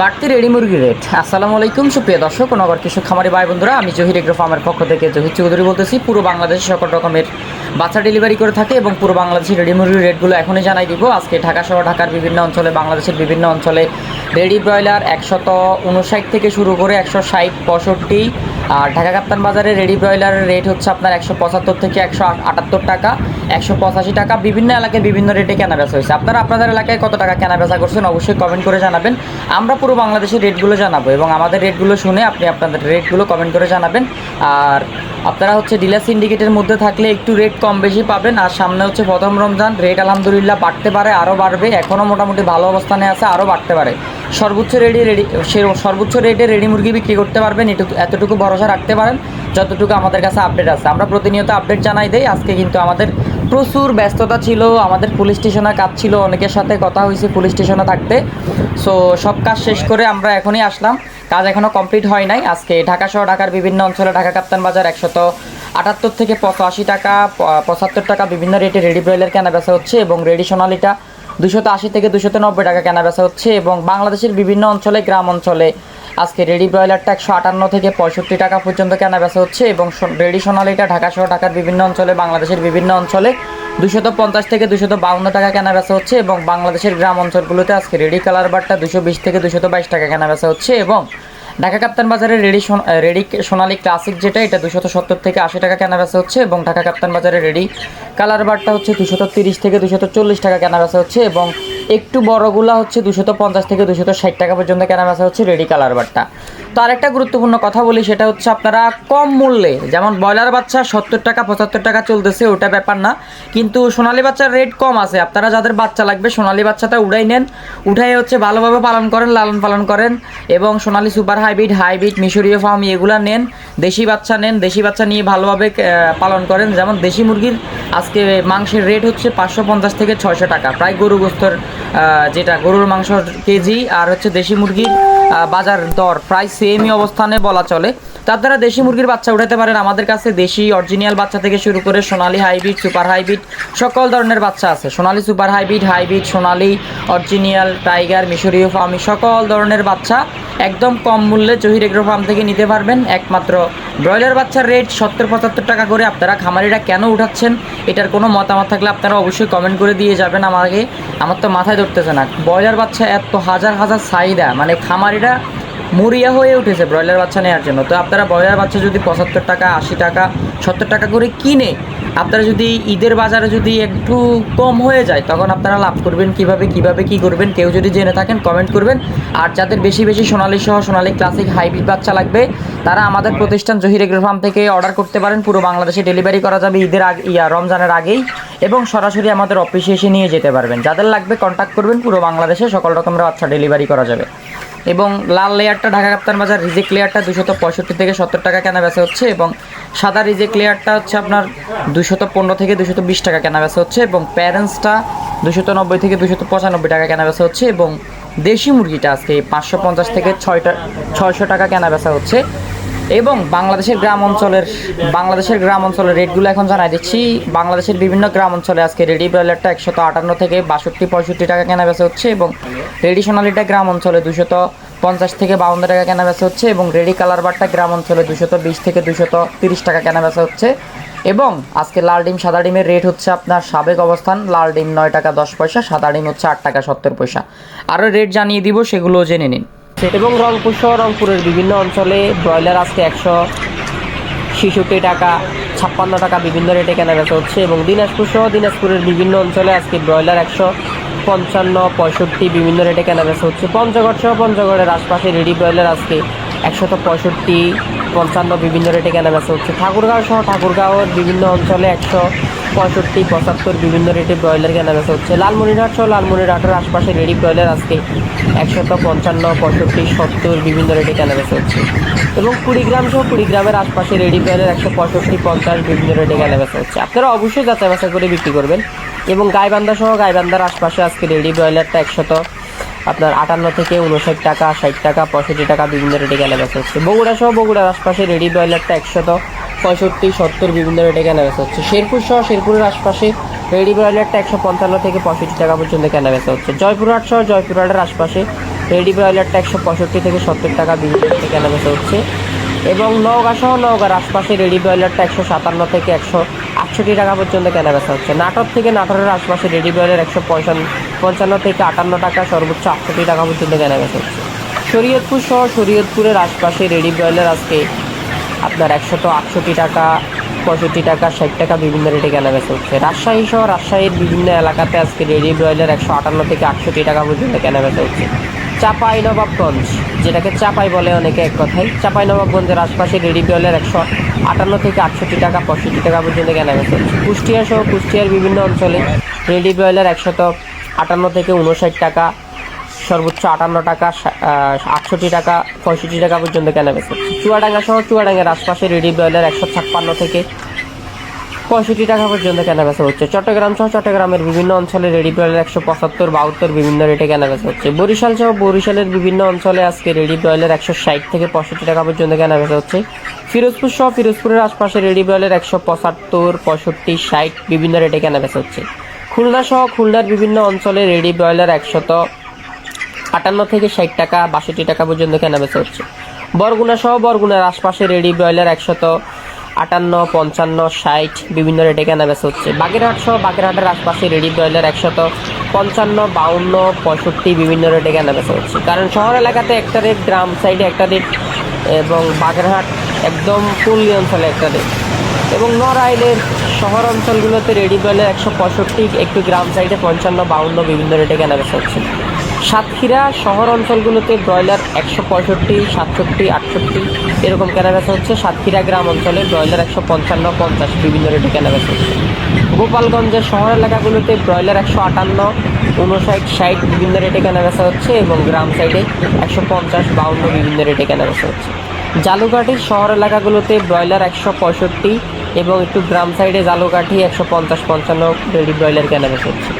বাড়তি রেডি মুরগির রেট আসসালামু আলাইকুম, সুপ্রিয় দর্শক নগর কৃষক খামারি ভাই বন্ধুরা আমি জহির এগ্রো ফার্মের পক্ষ থেকে জহির চৌধুরী বলতেছি, পুরো বাংলাদেশে সকল রকমের বাচ্চা ডেলিভারি করে থাকে এবং পুরো বাংলাদেশের রেডি মুরগির রেটগুলো এখনই জানাই দিব। আজকে ঢাকা সহ ঢাকার বিভিন্ন অঞ্চলে, বাংলাদেশের বিভিন্ন অঞ্চলে রেডি ব্রয়লার একশত উনষাট থেকে শুরু করে একশো ষাট, পঁয়ষট্টি, আর ঢাকা কাপ্তান বাজারে রেডি ব্রয়লারের রেট হচ্ছে আপনার একশো পঁচাত্তর থেকে একশো আটাত্তর টাকা, একশো পঁচাশি টাকা। বিভিন্ন এলাকায় বিভিন্ন রেটে কেনা বেচা হয়েছে। আপনারা আপনাদের এলাকায় কত টাকা কেনা বেচা করছেন অবশ্যই কমেন্ট করে জানাবেন। আমরা পুরো বাংলাদেশের রেটগুলো জানাব এবং আমাদের রেটগুলো শুনে আপনি আপনাদের রেটগুলো কমেন্ট করে জানাবেন। আর আপনারা হচ্ছে ডিলার সিন্ডিকেটের মধ্যে থাকলে একটু রেট কম বেশি পাবেন। আর সামনে হচ্ছে প্রথম রমজান রেট আলহামদুলিল্লাহ বাড়তে পারে আরও বাড়বে। এখনও মোটামুটি ভালো অবস্থানে আছে আরও বাড়তে পারে। সর্বোচ্চ রেডি রেডি সর্বোচ্চ রেটে রেডি মুরগি বিক্রি করতে পারবেন। এটুকু, এতটুকু ভরসা রাখতে পারেন, যতটুকু আমাদের কাছে আপডেট আছে। আমরা প্রতিনিয়ত আপডেট জানাই দেই। আজকে কিন্তু আমাদের প্রচুর ব্যস্ততা ছিল, আমাদের পুলিশ স্টেশনে কাজ ছিল অনেকের সাথে কথা হয়েছে পুলিশ স্টেশনে থাকতে। সো সব কাজ শেষ করে আমরা এখনই আসলাম। কাজ এখনও কমপ্লিট হয় নাই। আজকে ঢাকা সহ ঢাকার বিভিন্ন অঞ্চলে ঢাকা কাপ্তান বাজার একশত আটাত্তর থেকে পঁচাশি টাকা পঁচাত্তর টাকা বিভিন্ন রেটে রেডি ব্রয়লার কেনা বেচা হচ্ছে এবং রেডি সোনালিটা দুশত আশি থেকে দুশত নব্বই টাকা কেনা বেচা হচ্ছে এবং বাংলাদেশের বিভিন্ন অঞ্চলে, গ্রাম অঞ্চলে আজকে রেডি ব্রয়লারটা একশো আটান্ন থেকে পঁয়ষট্টি টাকা পর্যন্ত কেনা বেচা হচ্ছে এবং রেডি সোনালিটা ঢাকা সহ ঢাকার বিভিন্ন অঞ্চলে, বাংলাদেশের বিভিন্ন অঞ্চলে দুশত পঞ্চাশ থেকে দুশত বাউন্ন টাকা কেনা বেচা হচ্ছে এবং বাংলাদেশের গ্রাম অঞ্চলগুলোতে আজকে রেডি কালার বারটা দুশো বিশ থেকে দুশত বাইশ টাকা কেনা বেচা হচ্ছে এবং ঢাকা কাপ্তান বাজারে রেডি রেডি সোনালি ক্লাসিক যেটা, এটা দুশত সত্তর থেকে আশি টাকা কেনা বেচা হচ্ছে এবং ঢাকা কাপ্তান বাজারে রেডি কালার বারটা হচ্ছে দুশত তিরিশ থেকে দুশত চল্লিশ টাকা কেনা বেচা হচ্ছে এবং একটু বড়গুলা হচ্ছে দুশত পঞ্চাশ থেকে দুশত ষাট টাকা পর্যন্ত কেনা বেচা হচ্ছে রেডি কালার বারটা তো আরেকটা গুরুত্বপূর্ণ কথা বলি, সেটা হচ্ছে আপনারা কম মূল্যে, যেমন ব্রয়লার বাচ্চা সত্তর টাকা, পঁচাত্তর টাকা চলতেছে, ওটা ব্যাপার না। কিন্তু সোনালী বাচ্চার রেট কম আছে। আপনারা যাদের বাচ্চা লাগবে, সোনালী বাচ্চাটা উড়াই নেন। উঠাই হচ্ছে ভালোভাবে পালন করেন, লালন পালন করেন এবং সোনালী সুপার হাইব্রিড হাইব্রিড মিশরীয় ফার্ম এগুলা নেন, দেশি বাচ্চা নেন, দেশি বাচ্চা নিয়ে ভালোভাবে পালন করেন। যেমন দেশি মুরগির আজকে মাংসের রেট হচ্ছে পাঁচশো পঞ্চাশ থেকে ছয়শো টাকা। প্রায় গরু গোস্তর যেটা গরুর মাংস কেজি, আর হচ্ছে দেশি মুরগির বাজার দর প্রায় সেমই অবস্থানে বলা চলে। তার দ্বারা দেশি মুরগির বাচ্চা উঠাতে পারেন। আমাদের কাছে দেশি অরিজিনাল বাচ্চা থেকে শুরু করে সোনালি হাইব্রিড সুপার হাইব্রিড সকল ধরনের বাচ্চা আছে। Sonali super hybrid hybrid Sonali original tiger মিশরীয় ফার্মি সকল ধরনের বাচ্চা একদম কম মূল্যে জহির এগ্রো ফার্ম থেকে নিতে পারবেন। একমাত্র ব্রয়লার বাচ্চার রেট সত্তর পঁচাত্তর টাকা করে আপনারা খামারিরা কেন উঠাচ্ছেন, এটার কোনো মতামত থাকলে আপনারা অবশ্যই কমেন্ট করে দিয়ে যাবেন আমাকে। আমার তো মাথায় ধরতেছে না। ব্রয়লার বাচ্চা এত হাজার হাজার চাহিদা মানে খামারিরা মরিয়া হয়ে উঠেছে ব্রয়লার বাচ্চা নেওয়ার জন্য। তো আপনারা ব্রয়লার বাচ্চা যদি পঁচাত্তর টাকা, আশি টাকা, সত্তর টাকা করে কিনে আপনারা যদি ঈদের বাজারে যদি একটু কম হয়ে যায়, তখন আপনারা লাভ করবেন কীভাবে কীভাবে, কি করবেন, কেউ যদি জেনে থাকেন কমেন্ট করবেন। আর যাদের বেশি বেশি সোনালি সহ সোনালী ক্লাসিক হাইব্রিড বাচ্চা লাগবে, তারা আমাদের প্রতিষ্ঠান জহির এগ্রো ফার্ম থেকে অর্ডার করতে পারেন। পুরো বাংলাদেশে ডেলিভারি করা যাবে ঈদের আগে, ইয়া, রমজানের আগেই এবং সরাসরি আমাদের অফিসে এসে নিয়ে যেতে পারবেন। যাদের লাগবে কন্ট্যাক্ট করবেন, পুরো বাংলাদেশে সকল রকমের বাচ্চা ডেলিভারি করা যাবে। এবং লাল লেয়ারটা ঢাকা কাপ্তান বাজার রিজেক্ট লেয়ারটা দুশত পঁয়ষট্টি থেকে সত্তর টাকা কেনা বেচা হচ্ছে এবং সাদা রিজেক্ট লেয়ারটা হচ্ছে আপনার দুশত পনেরো থেকে দুশত বিশ টাকা কেনা বেচা হচ্ছে এবং প্যারেন্টসটা দুশত নব্বই থেকে দুশত পঁচানব্বই টাকা কেনা বেচা হচ্ছে এবং দেশি মুরগিটা আজকে পাঁচশো পঞ্চাশ থেকে ছয়টা ছয়শো টাকা কেনা বেচা হচ্ছে। এবং বাংলাদেশের গ্রাম অঞ্চলের, বাংলাদেশের গ্রাম অঞ্চলের রেটগুলো এখন জানাই দিচ্ছি। বাংলাদেশের বিভিন্ন গ্রাম অঞ্চলে আজকে রেডি ব্রয়লারটা একশত আটান্ন থেকে বাষট্টি পঁয়ষট্টি টাকা কেনা বেচা হচ্ছে এবং রেডি সোনালিটা গ্রাম অঞ্চলে দুশত পঞ্চাশ থেকে বাউন্ন টাকা কেনা বেচা হচ্ছে এবং রেডি কালার বারটা গ্রাম অঞ্চলে দুশত বিশ থেকে দুশত তিরিশ টাকা কেনা বেচা হচ্ছে। এবং আজকে লাল ডিম, সাদা ডিমের রেট হচ্ছে আপনার সাবেক অবস্থান, লাল ডিম নয় টাকা দশ পয়সা, সাদা ডিম হচ্ছে আট টাকা সত্তর পয়সা। আরও রেট জানিয়ে দিব, সেগুলোও জেনে নিন। এবং রংপুর সহ রংপুরের বিভিন্ন অঞ্চলে ব্রয়লার আজকে একশো ছেষট্টি টাকা, ছাপ্পান্ন টাকা বিভিন্ন রেটে কেনাবেচা হচ্ছে এবং দিনাজপুর সহ দিনাজপুরের বিভিন্ন অঞ্চলে আজকে ব্রয়লার একশো পঞ্চান্ন, পঁয়ষট্টি বিভিন্ন রেটে কেনাবেচা হচ্ছে। পঞ্চগড় সহ পঞ্চগড়ের আশপাশে রেডি ব্রয়লার আজকে একশত পঁয়ষট্টি পঞ্চান্ন বিভিন্ন রেটে কেনা বেচা হচ্ছে। ঠাকুরগাঁও সহ ঠাকুরগাঁওয়ের বিভিন্ন অঞ্চলে একশো পঁয়ষট্টি, পঁচাত্তর বিভিন্ন রেটে ব্রয়লার কেনা বেচা হচ্ছে। লালমনিরহাট সহ লালমনিরহাটের আশপাশে রেডি ব্রয়লার আজকে একশত পঞ্চান্ন, পঁয়ষট্টি, সত্তর বিভিন্ন রেটে কেনা বেচা হচ্ছে। এবং কুড়িগ্রাম সহ কুড়িগ্রামের আশপাশে রেডি ব্রয়লার একশো পঁয়ষট্টি, পঞ্চাশ বিভিন্ন রেটে কেনা বেচা হচ্ছে। আপনারা অবশ্যই যাচাই বাছাই করে বিক্রি করবেন। এবং গাইবান্ধা সহ গাইবান্ধার আশপাশে আজকে রেডি ব্রয়লারটা একশত আপনার আটান্ন থেকে উনষাট টাকা, ষাট টাকা, পঁয়ষট্টি টাকা বিভিন্ন রেটে কেনা বেচা হচ্ছে। বগুড়া সহ বগুড়ার আশপাশে রেডি ব্রয়লারটা একশত পঁয়ষট্টি, সত্তর বিভিন্ন রেটে কেনা বেচা হচ্ছে। শেরপুর সহ শেরপুরের আশপাশে রেডি ব্রয়লারটা একশো পঞ্চান্ন থেকে পঁয়ষট্টি টাকা পর্যন্ত কেনা বেচা হচ্ছে। জয়পুরহাট সহ জয়পুরহাটের আশপাশে রেডি ব্রয়লারটা একশো পঁয়ষট্টি থেকে সত্তর টাকা বিভিন্ন রেটে কেনা বেচা হচ্ছে। এবং নওগাঁ সহ নওগাঁর আশপাশে রেডি ব্রয়লারটা একশো সাতান্ন থেকে একশো আটষট্টি টাকা পর্যন্ত কেনা বেচা হচ্ছে। নাটোর থেকে নাটোরের আশপাশে রেডি ব্রয়লার একশো পঁয়ষান্ন পঞ্চান্ন থেকে আটান্ন টাকা সর্বোচ্চ আটষট্টি টাকা পর্যন্ত কেনা বেচা হচ্ছে। শরীয়তপুর সহ শরীয়তপুরের আশপাশে রেডি ব্রয়লার আজকে আপনার একশত আটষট্টি টাকা, পঁয়ষট্টি টাকা, ষাট টাকা বিভিন্ন রেটে কেনা বেচা হচ্ছে। রাজশাহী সহ রাজশাহীর বিভিন্ন এলাকাতে আজকে রেডি ব্রয়লার একশো আটান্ন থেকে আটষট্টি টাকা পর্যন্ত কেনা বেচা হচ্ছে। চাপাই নবাবগঞ্জ যেটাকে চাপাই বলে অনেকে এক কথায় চাপাই নবাবগঞ্জের আশপাশে রেডি ব্রয়লার একশো আটান্ন থেকে আটষট্টি টাকা, পঁয়ষট্টি টাকা পর্যন্ত কেনা বেচা হচ্ছে। কুষ্টিয়া সহ কুষ্টিয়ার বিভিন্ন অঞ্চলে রেডি ব্রয়লার একশত আটান্ন থেকে উনষাট টাকা, সর্বোচ্চ আটান্ন টাকা আটষট্টি টাকা, পঁয়ষট্টি টাকা পর্যন্ত কেনা হচ্ছে চুয়াডাঙ্গা সহ চুয়াডাঙ্গার আশপাশে রেডি ব্রয়লার একশো ছাপ্পান্ন থেকে পঁয়ষট্টি টাকা পর্যন্ত কেনা বেচা হচ্ছে। চট্টগ্রাম সহ চট্টগ্রামের বিভিন্ন অঞ্চলে রেডি ব্রয়লার একশো পঁচাত্তর, বাহাত্তর বিভিন্ন রেটে কেনা বেচা হচ্ছে। বরিশাল সহ বরিশালের বিভিন্ন অঞ্চলে আজকে রেডি ব্রয়লার একশো ষাট থেকে পঁয়ষট্টি টাকা পর্যন্ত কেনা বেচা হচ্ছে। ফিরোজপুর সহ ফিরোজপুরের আশপাশে রেডি ব্রয়লার একশো পঁচাত্তর, পঁয়ষট্টি, ষাট বিভিন্ন রেটে কেনা বেচা হচ্ছে। খুলনা সহ খুলনার বিভিন্ন অঞ্চলে রেডি ব্রয়লার একশত আটান্ন থেকে ষাট টাকা, বাষট্টি টাকা পর্যন্ত কেনা বেচা হচ্ছে। বরগুনা সহ বরগুনার আশপাশে রেডি ব্রয়লার একশত আটান্ন, পঞ্চান্ন, ষাট বিভিন্ন রেটে কেনা বেচা হচ্ছে। বাগেরহাট সহ বাগেরহাটের আশপাশে রেডি ব্রয়লার একশত পঞ্চান্ন, বাউন্ন, পঁয়ষট্টি বিভিন্ন রেটে কেনা বেচা হচ্ছে। কারণ শহর এলাকাতে একটা রেট, গ্রাম সাইডে একটা রেট এবং বাগেরহাট একদম পল্লী অঞ্চলে একটা রেট। এবং নড়াইলের শহর অঞ্চলগুলোতে রেডি ব্রয়লার একশো পঁয়ষট্টি একটু গ্রাম সাইডে পঞ্চান্ন, বাউন্ন বিভিন্ন রেটে কেনা বেচা হচ্ছে। সাতক্ষীরা শহর অঞ্চলগুলোতে ব্রয়লার একশো পঁয়ষট্টি, সাতষট্টি, আটষট্টি এরকম কেনাবেচা হচ্ছে। সাতক্ষীরা গ্রাম অঞ্চলে ব্রয়লার একশো পঞ্চান্ন, পঞ্চাশ বিভিন্ন রেটে কেনাবেচা হচ্ছে। গোপালগঞ্জের শহর এলাকাগুলোতে ব্রয়লার একশো আটান্ন, উনষাট, ষাট বিভিন্ন রেটে কেনাবেচা হচ্ছে এবং গ্রাম সাইডে একশো পঞ্চাশ, বাউন্ন বিভিন্ন রেটে কেনাবেচা হচ্ছে। জালুকাঠির শহর এলাকাগুলোতে ব্রয়লার একশো পঁয়ষট্টি এবং একটু গ্রাম সাইডে জালুকাঠি একশো পঞ্চাশ পঞ্চান্ন রেডি ব্রয়লার কেনাবেচা হচ্ছে।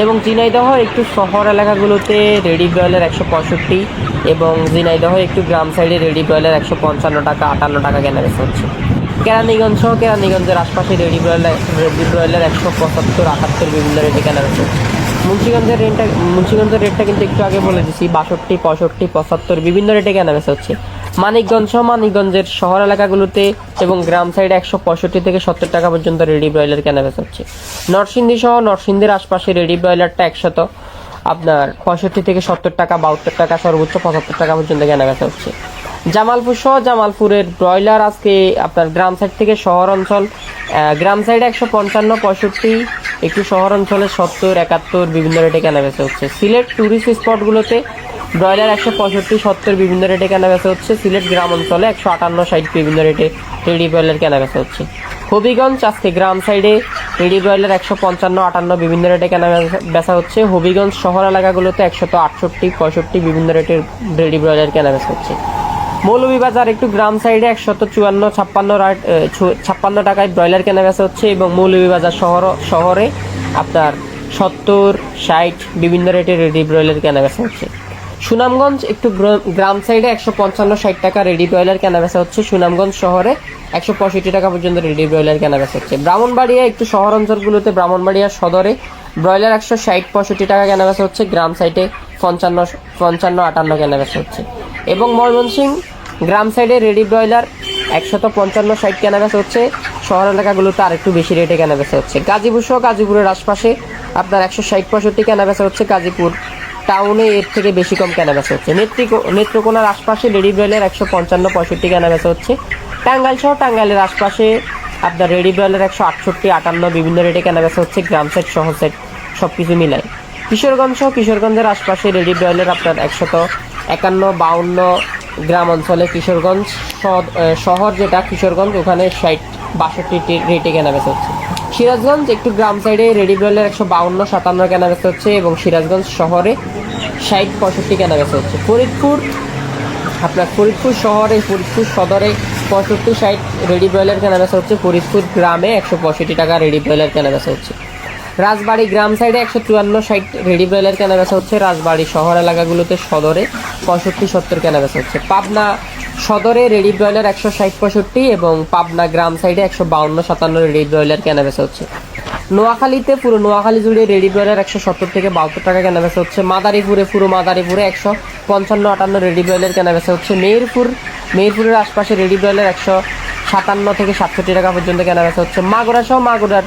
এবং ঝিনাইদহ একটু শহর এলাকাগুলোতে রেডি ব্রয়লার একশো পঁয়ষট্টি এবং ঝিনাইদহ একটু গ্রাম সাইডে রেডি ব্রয়লার একশো পঞ্চান্ন টাকা, আটান্ন টাকা কেনা বেচা হচ্ছে। কেরানীগঞ্জ সহ কেরানীগঞ্জের আশপাশে রেডি ব্রয়লার রেডি ব্রয়লার একশো পঁচাত্তর, আটাত্তর বিভিন্ন রেটে কেনা বেচা হচ্ছে। মুন্সিগঞ্জের রেটটা মুন্সিগঞ্জের রেটটা কিন্তু একটু আগে বলে দিছি, বাষট্টি, পঁয়ষট্টি, পঁচাত্তর বিভিন্ন রেটে কেনা বেচা হচ্ছে। মানিকগঞ্জ সহ মানিকগঞ্জের শহর এলাকাগুলোতে এবং গ্রাম সাইডে একশো পঁয়ষট্টি থেকে সত্তর টাকা পর্যন্ত রেডি ব্রয়লার কেনা বেচা হচ্ছে। নরসিংদী সহ নরসিংদীর আশপাশে রেডি ব্রয়লারটা একশত, আপনার পঁয়ষট্টি থেকে সত্তর টাকা, বাহাত্তর টাকা, সর্বোচ্চ পঁচাত্তর টাকা পর্যন্ত কেনা বেচা হচ্ছে। জামালপুর সহ জামালপুরের ব্রয়লার আজকে আপনার গ্রাম সাইড থেকে শহর অঞ্চল গ্রাম সাইডে একশো পঞ্চান্ন, পঁয়ষট্টি, একটু শহর অঞ্চলে সত্তর, একাত্তর, বিভিন্ন রেটে কেনা বেচা হচ্ছে। সিলেট ট্যুরিস্ট স্পটগুলোতে ব্রয়লার একশো পঁয়ষট্টি, সত্তর বিভিন্ন রেটে কেনা বেচা হচ্ছে। সিলেট গ্রাম অঞ্চলে একশো আটান্ন, ষাট বিভিন্ন রেটে রেডি ব্রয়লার কেনা বেচা হচ্ছে। হবিগঞ্জ, আজকে গ্রাম সাইডে রেডি ব্রয়লার একশো পঞ্চান্ন, আটান্ন বিভিন্ন রেটে কেনা বেচা- হচ্ছে। হবিগঞ্জ শহর এলাকাগুলোতে একশত আটষট্টি, পঁয়ষট্টি বিভিন্ন রেটের রেডি ব্রয়লার কেনা বেচা হচ্ছে। মৌলভীবাজার একটু গ্রাম সাইডে একশত চুয়ান্ন, ছাপ্পান্ন ছাপ্পান্ন টাকায় ব্রয়লার কেনা বেচা হচ্ছে এবং মৌলভীবাজার শহর, শহরে আপনার সত্তর, ষাট বিভিন্ন রেটে রেডি ব্রয়লার কেনা বেচা হচ্ছে। সুনামগঞ্জ একটু গ্র- গ্রাম সাইডে একশো পঞ্চান্ন ষাট টাকা রেডি ব্রয়লার কেনা বেচা হচ্ছে। সুনামগঞ্জ শহরে একশো পঁয়ষট্টি টাকা পর্যন্ত রেডি ব্রয়লার কেনা বেচা হচ্ছে। ব্রাহ্মণবাড়িয়া একটু শহর অঞ্চলগুলোতে ব্রাহ্মণবাড়িয়া সদরে ব্রয়লার একশো ষাট পঁয়ষট্টি টাকা কেনা বেচা হচ্ছে। গ্রাম সাইডে পঞ্চান্ন পঞ্চান্ন, আটান্ন কেনা বেচা হচ্ছে। এবং ময়মনসিংহ গ্রাম সাইডে রেডি ব্রয়লার একশত পঞ্চান্ন ষাট কেনা বেচা হচ্ছে। শহর এলাকাগুলোতে আর একটু বেশি রেটে কেনা বেচা হচ্ছে। গাজীপুর সহ গাজীপুরের আশপাশে আপনার একশো ষাট পঁয়ষট্টি কেনা বেচা হচ্ছে। গাজীপুর টাউনে এর থেকে বেশি কম কেনা বেচা হচ্ছে। নেত্রিকো নেত্রকোনার আশপাশে রেডি ব্রয়লার একশো পঞ্চান্ন, পঁয়ষট্টি কেনা বেচা হচ্ছে। টাঙ্গাইল সহ টাঙ্গাইলের আশপাশে আপনার রেডি ব্রয়লার একশো আটষট্টি, আটান্ন, বিভিন্ন রেটে কেনা বেচা হচ্ছে। গ্রাম সেট সহ সেট সব কিছু মিলায়। কিশোরগঞ্জ সহ কিশোরগঞ্জের আশপাশে রেডি ব্রয়লার আপনার একশত একান্ন, বাউন্ন গ্রাম অঞ্চলে কিশোরগঞ্জ শহর- যেটা, কিশোরগঞ্জ ওখানে ষাট, বাষট্টি রেটে কেনা বেচা হচ্ছে। সিরাজগঞ্জ, একটু গ্রাম সাইডে রেডি ব্রয়লার একশো বাউন্ন, সাতান্ন কেনা বেচা হচ্ছে এবং সিরাজগঞ্জ শহরে ষাট পঁয়ষট্টি কেনা বেচা হচ্ছে। ফরিদপুর, আপনার ফরিদপুর শহরে, ফরিদপুর সদরে পঁয়ষট্টি, ষাট রেডি ব্রয়লার কেনা বেচা হচ্ছে। ফরিদপুর গ্রামে একশো পঁয়ষট্টি টাকা রেডি ব্রয়লার কেনা বেচা হচ্ছে। রাজবাড়ি গ্রাম সাইডে একশো চুয়ান্ন, ষাট রেডি ব্রয়লার কেনা বেচা হচ্ছে। রাজবাড়ি শহর এলাকাগুলোতে সদরে পঁয়ষট্টি, সত্তর কেনা বেচা হচ্ছে। পাবনা সদরে রেডি ব্রয়লার একশো ষাট পঁয়ষট্টি এবং পাবনা গ্রাম সাইডে একশো বাউন্ন সাতান্ন রেডি ব্রয়লার কেনা হচ্ছে। নোয়াখালীতে পুরো নোয়াখালী জুড়ে রেডি ব্রয়লার একশো সত্তর থেকে বাহাত্তর টাকা কেনা হচ্ছে। মাদারীপুরে পুরো মাদারীপুরে একশো পঞ্চান্ন আটান্ন রেডি ব্রয়লার কেনা হচ্ছে। মেহেরপুর, মেহেরপুরের আশপাশে রেডি ব্রয়লার একশো সাতান্ন থেকে সাতষট্টি টাকা পর্যন্ত কেনা বেচা হচ্ছে। মাগুরা সহ মাগুরার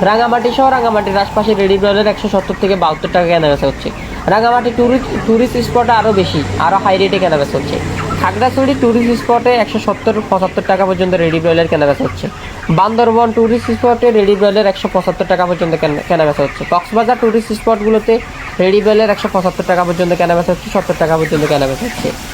রাঙামাটি সহ রাঙামাটির আশপাশে রেডি ব্রয়লার একশো সত্তর থেকে বাহাত্তর টাকা কেনা বেচা হচ্ছে। রাঙামাটি ট্যুরিস্ট ট্যুরিস্ট স্পটে আরও বেশি আরও হাই রেটে কেনা বেচা হচ্ছে। খাগড়াছড়ি ট্যুরিস্ট স্পটে একশো সত্তর, পঁচাত্তর টাকা পর্যন্ত রেডি ব্রয়লার কেনা বেচা হচ্ছে। বান্দরবন ট্যুরিস্ট স্পটে রেডি ব্রয়লার একশো পঁচাত্তর টাকা পর্যন্ত কেনা- কেনা হচ্ছে। কক্সবাজার ট্যুরিস্ট স্পটগুলোতে রেডি ব্রয়লার একশো পঁচাত্তর টাকা পর্যন্ত কেনা বেচা হচ্ছে, সত্তর টাকা পর্যন্ত কেনা বেচা হচ্ছে।